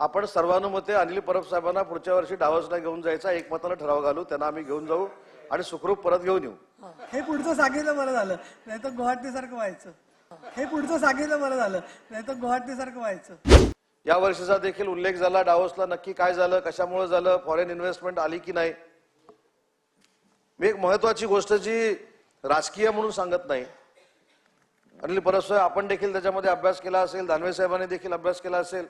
आपण सर्वानुमते अनिल परब साहेबांना पुढच्या वर्षी डावसला घेऊन जायचा एकमतानं ठराव घालू त्यांना आम्ही घेऊन जाऊ आणि सुखरूप परत घेऊन येऊ. हे. पुढचं सांगितलं बरं झालं नाही तर गुवाहाटीसारखं व्हायचं. हे पुढचं सांगितलं बरं झालं नाही तर गुवाहाटीसारखं व्हायचं. या वर्षीचा देखील उल्लेख झाला डावसला नक्की काय झालं कशामुळे झालं फॉरेन इन्व्हेस्टमेंट आली की नाही? मी एक महत्वाची गोष्ट जी राजकीय म्हणून सांगत नाही. अनिल परब साहेब आपण देखील त्याच्यामध्ये अभ्यास केला असेल दानवे साहेबांनी देखील अभ्यास केला असेल.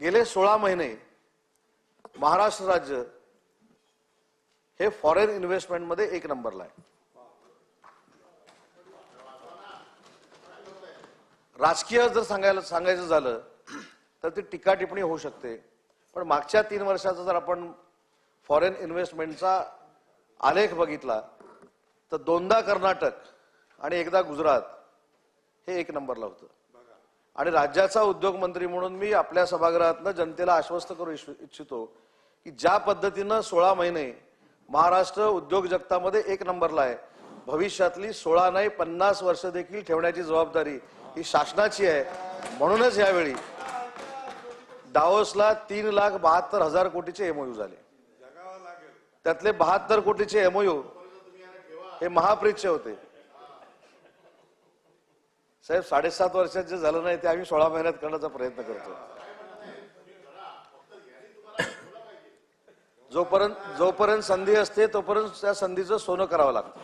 गेले सोळा महिने महाराष्ट्र राज्य हे फॉरेन इन्व्हेस्टमेंटमध्ये एक नंबरला आहे. राजकीय जर सांगायला सांगायचं झालं तर ती टीका टिप्पणी होऊ शकते. पण मागच्या तीन वर्षाचा जर आपण फॉरेन इन्व्हेस्टमेंटचा आलेख बघितला तर दोनदा कर्नाटक आणि एकदा गुजरात हे एक नंबरला होतं. आणि राज्याचा उद्योग मंत्री म्हणून मी आपल्या सभागृहातनं जनतेला आश्वस्त करू इच्छितो की ज्या पद्धतीनं सोळा महिने महाराष्ट्र उद्योग जगतामध्ये एक नंबरला आहे. भविष्यातली सोळा नाही पन्नास वर्ष देखील ठेवण्याची जबाबदारी ही शासनाची आहे. म्हणूनच यावेळी डावोसला तीन लाख बहात्तर हजार कोटीचे एमओयू झाले. त्यातले बहात्तर कोटीचे एमओयू हे महाप्रीतचे होते. साहेब साडेसात वर्षात जे झालं नाही ते आम्ही सोळा महिन्यात करण्याचा प्रयत्न करतो जोपर्यंत जोपर्यंत संधी असते तोपर्यंत त्या संधीचं सोनं करावं लागतं.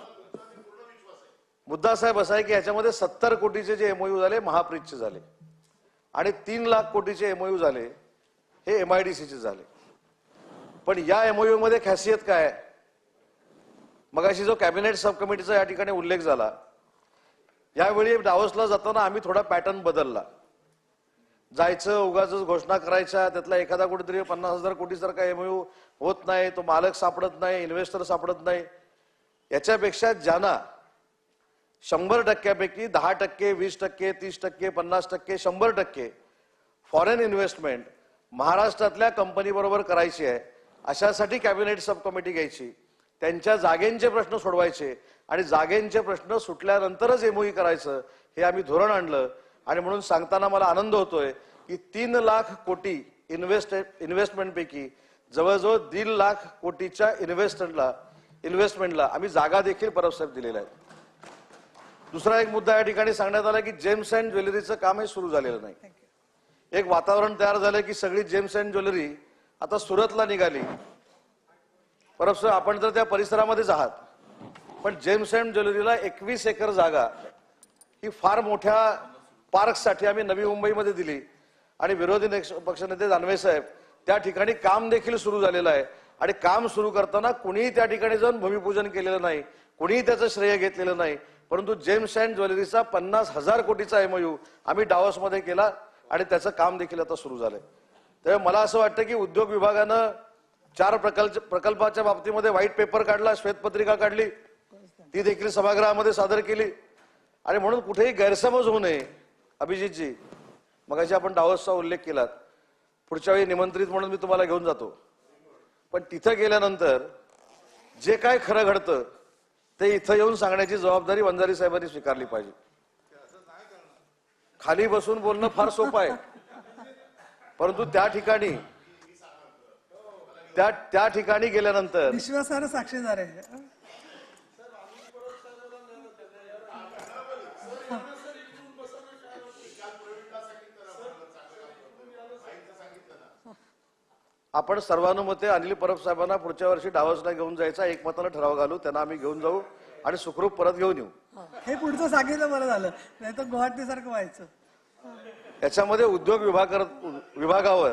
मुद्दा साहेब असा आहे की याच्यामध्ये सत्तर कोटीचे जे एमओयू झाले महाप्रीतचे झाले. आणि तीन लाख कोटीचे एमओयू झाले हे एमआयडीसीचे झाले. पण या एमओयू मध्ये खासियत काय आहे? मगाशी जो कॅबिनेट सब कमिटीचा या ठिकाणी उल्लेख झाला यावेळी डावसला जाताना आम्ही थोडा पॅटर्न बदलला. जायचं उगाच घोषणा करायच्या त्यातला एखादा कुठेतरी पन्नास हजार कोटी सारखा एमओयू होत नाही तो मालक सापडत नाही इन्व्हेस्टर सापडत नाही. याच्यापेक्षा ज्यांना शंभर टक्क्यापैकी दहा टक्के वीस टक्के तीस टक्के पन्नास टक्के शंभर टक्के फॉरेन इन्व्हेस्टमेंट महाराष्ट्रातल्या कंपनीबरोबर करायची आहे. अशासाठी कॅबिनेट सब कमिटी घ्यायची. त्यांच्या जागेंचे प्रश्न सोडवायचे आणि जागेंचे प्रश्न सुटल्यानंतरच एमओई करायचं हे आम्ही धोरण आणलं. आणि म्हणून सांगताना मला आनंद होतोय की तीन लाख कोटी इन्व्हेस्ट इन्व्हेस्टमेंटपैकी जवळजवळ दीड लाख कोटीच्या इन्व्हेस्टमेंटला इन्व्हेस्टमेंटला आम्ही जागा देखील परस्पर दिलेल्या आहेत. दुसरा एक मुद्दा या ठिकाणी सांगण्यात आला की जेम्स अँड ज्वेलरीचं काम हे सुरू झालेलं नाही. एक वातावरण तयार झालं की सगळी जेम्स अँड ज्वेलरी आता सुरतला निघाली. परत आपण तर त्या परिसरामध्येच आहात. पण जेम्स अँड ज्वेलरीला एकवीस एकर जागा ही फार मोठ्या पार्कसाठी आम्ही नवी मुंबईमध्ये दिली. आणि विरोधी नेक्ष- पक्षनेते दानवे साहेब त्या ठिकाणी काम देखील सुरू झालेलं आहे. आणि काम सुरू करताना कुणीही त्या ठिकाणी जाऊन भूमिपूजन केलेलं नाही. कुणीही त्याचं श्रेय घेतलेलं नाही. परंतु जेम्स अँड ज्वेलरीचा पन्नास हजार कोटीचा एमओयू आम्ही डावसमध्ये केला आणि त्याचं काम देखील आता सुरू झालंय. त्यामुळे मला असं वाटतं की उद्योग विभागानं चार प्रकल्प प्रकल्पाच्या बाबतीमध्ये व्हाईट पेपर काढला श्वेतपत्रिका काढली. ती देखील सभागृहामध्ये सादर केली. आणि म्हणून कुठेही गैरसमज होऊ नये अभिजितजी. मगाशी आपण डावसचा उल्लेख केलात. पुढच्या वेळी निमंत्रित म्हणून मी तुम्हाला घेऊन जातो. पण तिथं गेल्यानंतर जे काय खरं घडतं ते इथं येऊन सांगण्याची जबाबदारी वंजारी साहेबांनी स्वीकारली पाहिजे. खाली बसून बोलणं फार सोपं आहे. परंतु त्या ठिकाणी त्या त्या ठिकाणी गेल्यानंतर विश्वासार्ह साक्षीदार आहे आपण सर्वानुमते अनिल परब साहेबांना पुढच्या वर्षी डावसला घेऊन जायचा एकमतानं ठराव घालू त्यांना आम्ही घेऊन जाऊ आणि सुखरूप परत घेऊन येऊ. हे पुढचं सांगितलं बरं झालं. नाही तर गुवाहाटीसारखं व्हायचं. याच्यामध्ये उद्योग विभाग विभागावर